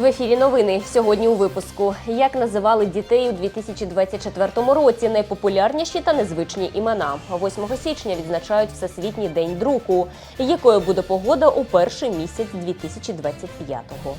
В ефірі новини сьогодні у випуску. Як називали дітей у 2024 році найпопулярніші та незвичні імена. 8 січня відзначають Всесвітній день друку. Якою буде погода у перший місяць 2025-го?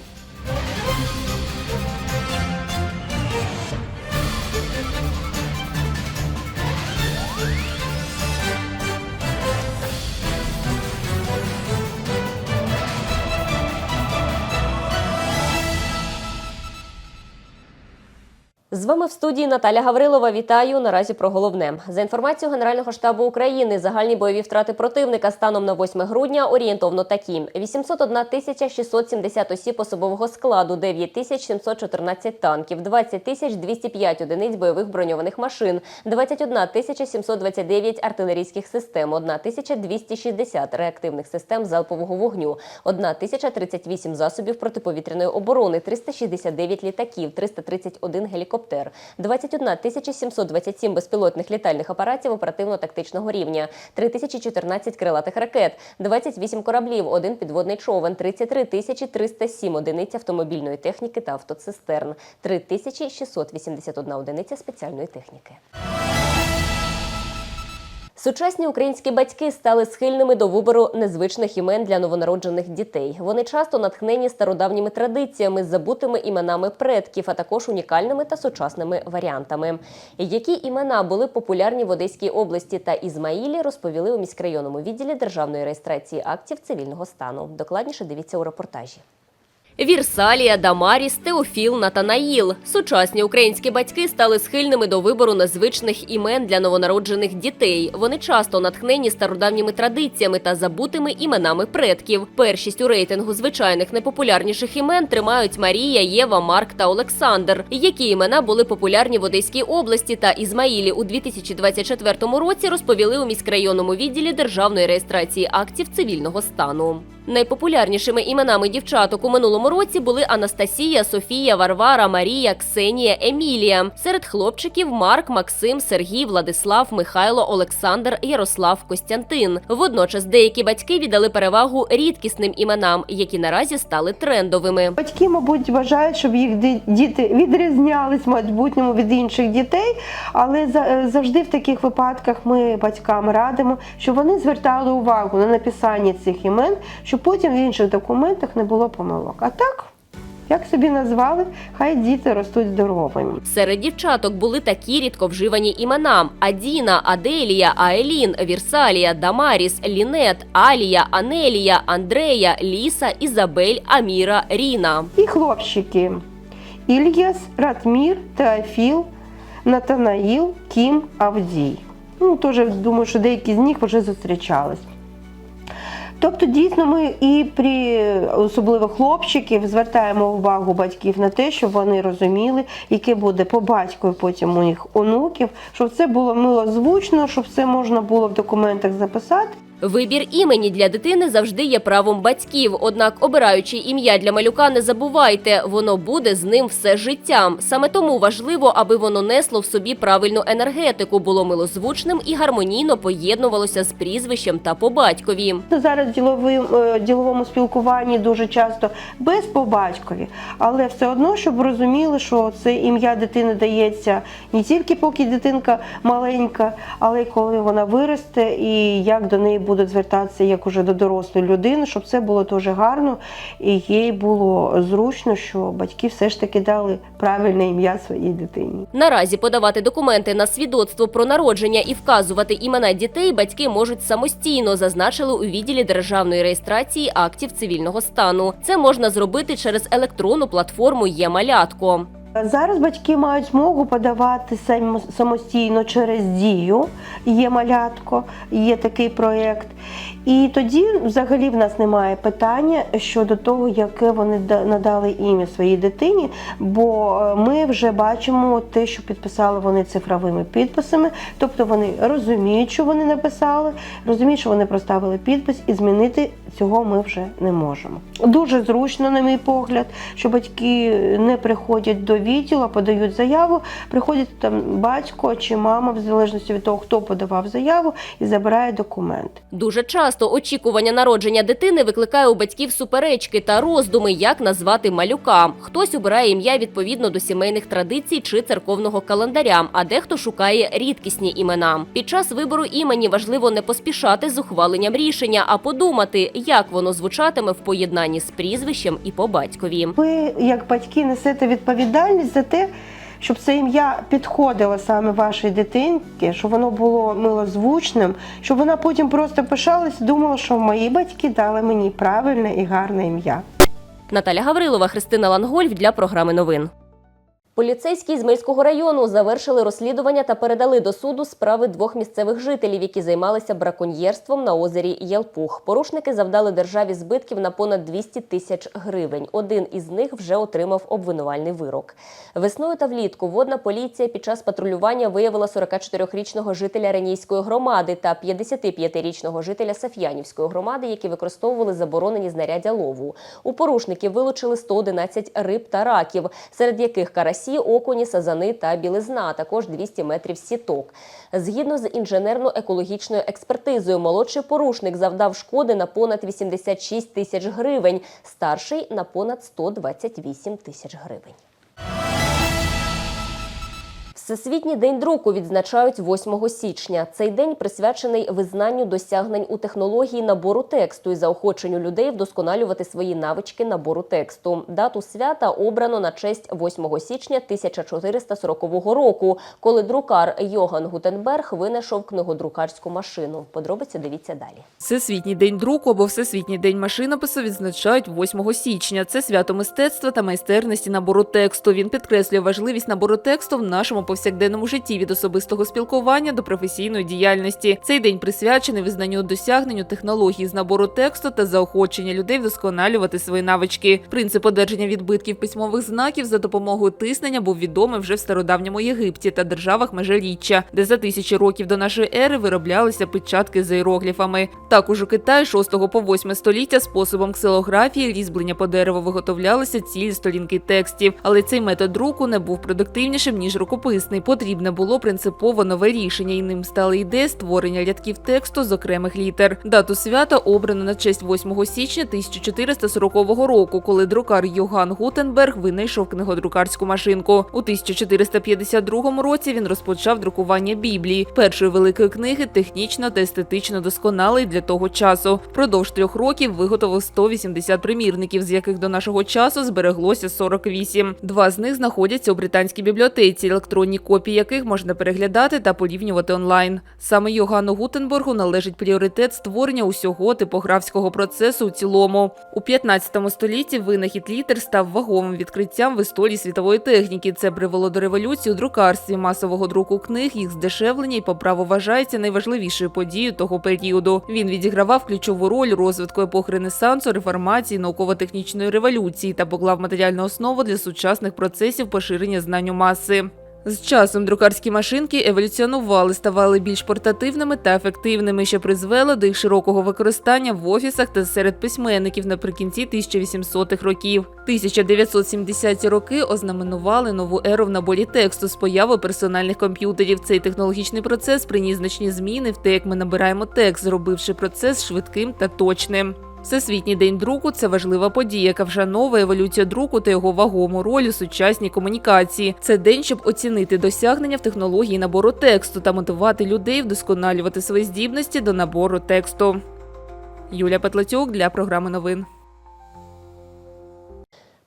З вами в студії Наталя Гаврилова. Вітаю. Наразі про головне. За інформацією Генерального штабу України, загальні бойові втрати противника станом на 8 грудня орієнтовно такі: 801 тисяча 670 осіб особового складу, 9 тисяч 714 танків, 20 тисяч 205 одиниць бойових броньованих машин, 21 тисяча 729 артилерійських систем, 1 тисяча 260 реактивних систем залпового вогню, 1 тисяча 38 засобів протиповітряної оборони, 369 літаків, 331 гелікоптер, 21 тисяча 727 безпілотних літальних апаратів оперативно-тактичного рівня, 3014 крилатих ракет, 28 кораблів, один підводний човен, 33 тисячі 307 одиниць автомобільної техніки та автоцистерн, 3681 одиниця спеціальної техніки. Сучасні українські батьки стали схильними до вибору незвичних імен для новонароджених дітей. Вони часто натхнені стародавніми традиціями, забутими іменами предків, а також унікальними та сучасними варіантами. Які імена були популярні в Одеській області та Ізмаїлі, розповіли у міськрайонному відділі державної реєстрації актів цивільного стану. Докладніше дивіться у репортажі. Вірсалія, Дамаріс, Теофіл, Натанаїл. Сучасні українські батьки стали схильними до вибору незвичних імен для новонароджених дітей. Вони часто натхнені стародавніми традиціями та забутими іменами предків. Першість у рейтингу звичайних найпопулярніших імен тримають Марія, Єва, Марк та Олександр. Які імена були популярні в Одеській області та Ізмаїлі у 2024 році, розповіли у міськрайонному відділі державної реєстрації актів цивільного стану. Найпопулярнішими іменами дівчаток у минулому році були Анастасія, Софія, Варвара, Марія, Ксенія, Емілія. Серед хлопчиків Марк, Максим, Сергій, Владислав, Михайло, Олександр, Ярослав, Костянтин. Водночас деякі батьки віддали перевагу рідкісним іменам, які наразі стали трендовими. Батьки, мабуть, вважають, щоб їх діти відрізнялись в майбутньому від інших дітей, але за- завжди в таких випадках ми батькам радимо, щоб вони звертали увагу на написання цих імен, щоб потім в інших документах не було помилок. А так, як собі назвали, хай діти ростуть здоровими. Серед дівчаток були такі рідковживані імена: Адіна, Аделія, Аелін, Вірсалія, Дамаріс, Лінет, Алія, Анелія, Андрея, Ліса, Ізабель, Аміра, Ріна. І хлопчики Ільяс, Ратмір, Теофіл, Натанаїл, Кім, Авдій. Ну, теж думаю, що деякі з них вже зустрічались. Тобто, дійсно, ми і при особливо хлопчиків звертаємо увагу батьків на те, щоб вони розуміли, яке буде по батькові потім у них онуків, щоб це було милозвучно, щоб це можна було в документах записати. Вибір імені для дитини завжди є правом батьків. Однак, обираючи ім'я для малюка, не забувайте, воно буде з ним все життя. Саме тому важливо, аби воно несло в собі правильну енергетику, було милозвучним і гармонійно поєднувалося з прізвищем та по батькові. Зараз діловим, е, діловому спілкуванні дуже часто без по батькові, але все одно, щоб розуміли, що це ім'я дитини дається не тільки поки дитинка маленька, але й коли вона виросте, і як до неї будуть звертатися як уже до дорослої людини, щоб це було дуже гарно і їй було зручно, що батьки все ж таки дали правильне ім'я своїй дитині. Наразі подавати документи на свідоцтво про народження і вказувати імена дітей батьки можуть самостійно, зазначили у відділі державної реєстрації актів цивільного стану. Це можна зробити через електронну платформу «Є-малятко». Зараз батьки мають змогу подавати само- самостійно через дію. Є малятко, є такий проєкт. І тоді взагалі в нас немає питання щодо того, яке вони да- надали ім'я своїй дитині, бо е, ми вже бачимо те, що підписали вони цифровими підписами, тобто вони розуміють, що вони написали, розуміють, що вони проставили підпис, і змінити цього ми вже не можемо. Дуже зручно, на мій погляд, що батьки не приходять до відділу, подають заяву, приходять там батько чи мама, в залежності від того, хто подавав заяву, і забирає документ. Дуже часто часто очікування народження дитини викликає у батьків суперечки та роздуми, як назвати малюка. Хтось обирає ім'я відповідно до сімейних традицій чи церковного календаря, а дехто шукає рідкісні імена. Під час вибору імені важливо не поспішати з ухваленням рішення, а подумати, як воно звучатиме в поєднанні з прізвищем і по батькові. Ви, як батьки, несете відповідальність за те, щоб це ім'я підходило саме вашій дитинці, щоб воно було милозвучним, щоб вона потім просто пишалась думала, що мої батьки дали мені правильне і гарне ім'я. Наталя Гаврилова, Христина Лангольф для програми новин. Поліцейські з Мильського району завершили розслідування та передали до суду справи двох місцевих жителів, які займалися браконьєрством на озері Ялпух. Порушники завдали державі збитків на понад 200 тисяч гривень. Один із них вже отримав обвинувальний вирок. Весною та влітку водна поліція під час патрулювання виявила 44-річного жителя Ренійської громади та 55-річного жителя Саф'янівської громади, які використовували заборонені знаряддя лову. У порушників вилучили 111 риб та раків, серед яких карасі, окуні, сазани та білизна, а також 200 метрів сіток. Згідно з інженерно-екологічною експертизою, молодший порушник завдав шкоди на понад 86 тисяч гривень, старший на понад 128 тисяч гривень. Всесвітній день друку відзначають 8 січня. Цей день присвячений визнанню досягнень у технології набору тексту і заохоченню людей вдосконалювати свої навички набору тексту. Дату свята обрано на честь 8 січня 1440 року, коли друкар Йоган Гутенберг винайшов книгодрукарську машину. Подробиці дивіться далі. Всесвітній день друку або Всесвітній день машинопису відзначають 8 січня. Це свято мистецтва та майстерності набору тексту. Він підкреслює важливість набору тексту в нашому повсякденному житті від особистого спілкування до професійної діяльності. Цей день присвячений визнанню досягненню технологій з набору тексту та заохочення людей вдосконалювати свої навички. Принцип одержання відбитків письмових знаків за допомогою тиснення був відомий вже в стародавньому Єгипті та державах межиріччя, де за тисячі років до нашої ери вироблялися печатки з іерогліфами. Також у Китаї 6 по 8 століття способом ксилографії різьблення по дереву виготовлялися цілі сторінки текстів, але цей метод друку не був продуктивнішим ніж рукописний. Потрібне було принципово нове рішення, і ним стала ідея створення рядків тексту з окремих літер. Дату свята обрано на честь 8 січня 1440 року, коли друкар Йоган Гутенберг винайшов книгодрукарську машинку. У 1452 році він розпочав друкування Біблії, першої великої книги, технічно та естетично досконалий для того часу. Впродовж трьох років виготовив 180 примірників, з яких до нашого часу збереглося 48. Два з них знаходяться у британській бібліотеці, електронні копії яких можна переглядати та порівнювати онлайн. Саме Йоганну Гутенбергу належить пріоритет створення усього типографського процесу у цілому. У 15 столітті винахід літер став ваговим відкриттям в історії світової техніки. Це привело до революції у друкарстві, масового друку книг, їх здешевлення і по праву вважається найважливішою подією того періоду. Він відігравав ключову роль розвитку епохи Ренесансу, реформації, науково-технічної революції та поклав матеріальну основу для сучасних процесів поширення знань у маси. З часом друкарські машинки еволюціонували, ставали більш портативними та ефективними, що призвело до їх широкого використання в офісах та серед письменників наприкінці 1800-х років. 1970-ті роки ознаменували нову еру в наборі тексту з появою персональних комп'ютерів. Цей технологічний процес приніс значні зміни в те, як ми набираємо текст, зробивши процес швидким та точним. Всесвітній день друку це важлива подія, яка вшановує еволюцію друку та його вагому роль у сучасній комунікації. Це день, щоб оцінити досягнення в технології набору тексту та мотивувати людей вдосконалювати свої здібності до набору тексту. Юлія Петлацюк для програми новин.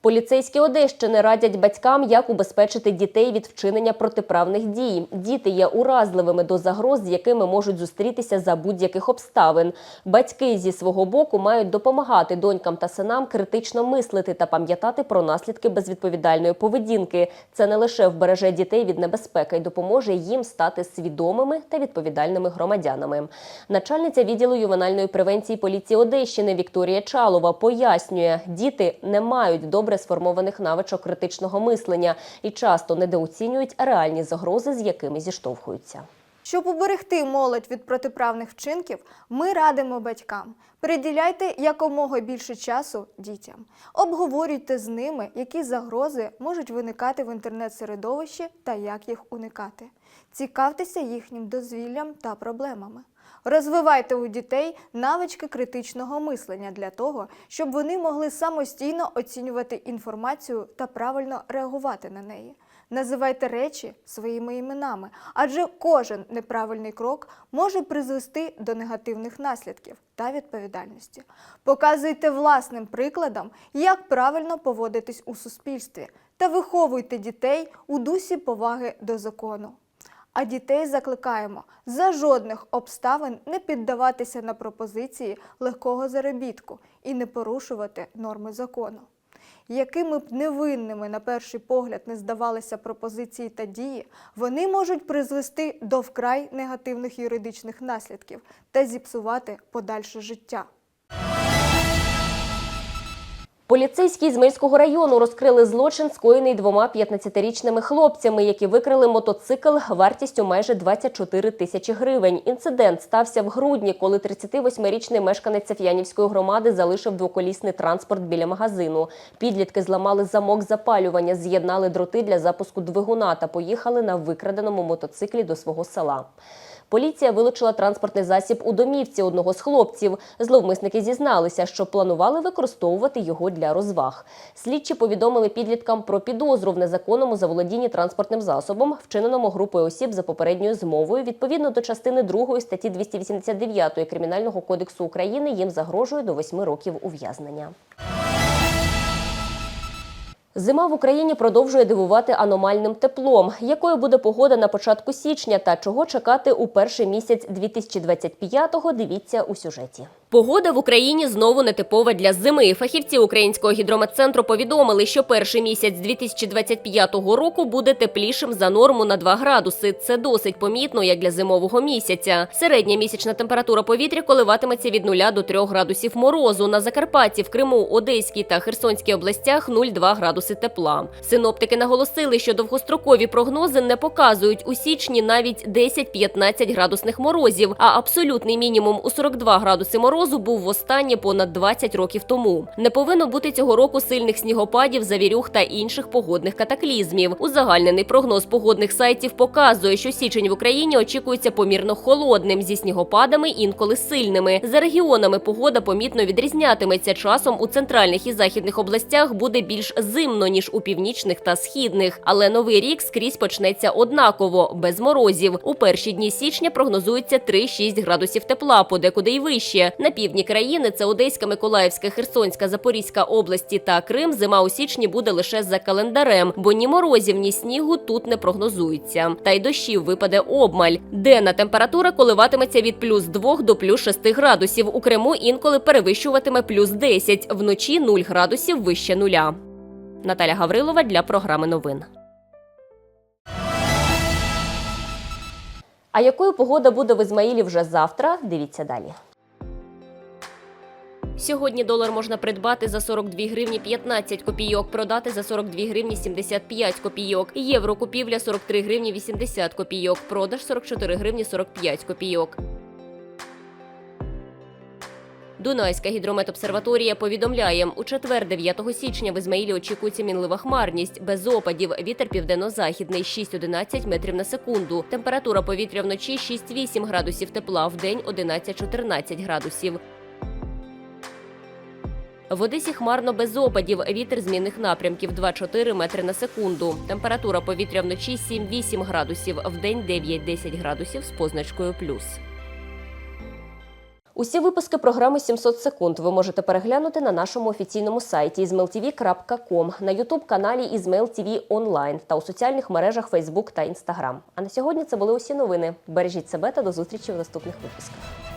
Поліцейські Одещини радять батькам, як убезпечити дітей від вчинення протиправних дій. Діти є уразливими до загроз, з якими можуть зустрітися за будь-яких обставин. Батьки зі свого боку мають допомагати донькам та синам критично мислити та пам'ятати про наслідки безвідповідальної поведінки. Це не лише вбереже дітей від небезпеки й допоможе їм стати свідомими та відповідальними громадянами. Начальниця відділу ювенальної превенції поліції Одещини Вікторія Чалова пояснює, діти не мають добре сформованих навичок критичного мислення і часто недооцінюють реальні загрози, з якими зіштовхуються. Щоб уберегти молодь від протиправних вчинків, ми радимо батькам. Приділяйте якомога більше часу дітям. Обговорюйте з ними, які загрози можуть виникати в інтернет-середовищі та як їх уникати. Цікавтеся їхнім дозвіллям та проблемами. Розвивайте у дітей навички критичного мислення для того, щоб вони могли самостійно оцінювати інформацію та правильно реагувати на неї. Називайте речі своїми іменами, адже кожен неправильний крок може призвести до негативних наслідків та відповідальності. Показуйте власним прикладом, як правильно поводитись у суспільстві, та виховуйте дітей у дусі поваги до закону. А дітей закликаємо за жодних обставин не піддаватися на пропозиції легкого заробітку і не порушувати норми закону. Якими б невинними на перший погляд не здавалися пропозиції та дії, вони можуть призвести до вкрай негативних юридичних наслідків та зіпсувати подальше життя. Поліцейські з Мильського району розкрили злочин, скоєний двома 15-річними хлопцями, які викрили мотоцикл вартістю майже 24 тисячі гривень. Інцидент стався в грудні, коли 38-річний мешканець Саф'янівської громади залишив двоколісний транспорт біля магазину. Підлітки зламали замок запалювання, з'єднали дроти для запуску двигуна та поїхали на викраденому мотоциклі до свого села. Поліція вилучила транспортний засіб у домівці одного з хлопців. Зловмисники зізналися, що планували використовувати його для розваг. Слідчі повідомили підліткам про підозру в незаконному заволодінні транспортним засобом, вчиненому групою осіб за попередньою змовою. Відповідно до частини 2 статті 289 Кримінального кодексу України їм загрожує до 8 років ув'язнення. Зима в Україні продовжує дивувати аномальним теплом. Якою буде погода на початку січня та чого чекати у перший місяць 2025-го, дивіться у сюжеті. Погода в Україні знову нетипова для зими. Фахівці українського гідрометцентру повідомили, що перший місяць 2025 року буде теплішим за норму на 2 градуси. Це досить помітно, як для зимового місяця. Середня місячна температура повітря коливатиметься від 0 до 3 градусів морозу. На Закарпатті, в Криму, Одеській та Херсонській областях 0,2 градуси тепла. Синоптики наголосили, що довгострокові прогнози не показують у січні навіть 10-15 градусних морозів, а абсолютний мінімум у 42 градуси морозу був востаннє понад 20 років тому. Не повинно бути цього року сильних снігопадів, завірюх та інших погодних катаклізмів. Узагальнений прогноз погодних сайтів показує, що січень в Україні очікується помірно холодним зі снігопадами, інколи сильними. За регіонами погода помітно відрізнятиметься. Часом у центральних і західних областях буде більш зимно ніж у північних та східних. Але новий рік скрізь почнеться однаково, без морозів. У перші дні січня прогнозується 3-6 градусів тепла, подекуди й вище. На півдні країни це Одеська, Миколаївська, Херсонська, Запорізька області та Крим. Зима у січні буде лише за календарем, бо ні морозів, ні снігу тут не прогнозується. Та й дощів випаде обмаль. Денна температура коливатиметься від плюс 2 до плюс 6 градусів. У Криму інколи перевищуватиме плюс 10, вночі 0 градусів вище нуля. Наталя Гаврилова для програми новин. А якою погода буде в Ізмаїлі вже завтра? Дивіться далі. Сьогодні долар можна придбати за 42 гривні 15 копійок, продати за 42 гривні 75 копійок. Євро купівля 43 гривні 80 копійок, продаж 44 гривні 45 копійок. Дунайська гідрометобсерваторія повідомляє, у четвер 9 січня в Ізмаїлі очікується мінлива хмарність, без опадів, вітер південно-західний 6-11 метрів на секунду. Температура повітря вночі 6-8 градусів тепла, в день 11-14 градусів. В Одесі хмарно без опадів. Вітер змінних напрямків 2-4 метри на секунду. Температура повітря вночі 7-8 градусів, в день 9-10 градусів з позначкою плюс. Усі випуски програми «700 секунд ви можете переглянути на нашому офіційному сайті izmailtv.com, на ютуб-каналі TV онлайн та у соціальних мережах Facebook та Instagram. А на сьогодні це були усі новини. Бережіть себе та до зустрічі в наступних випусках.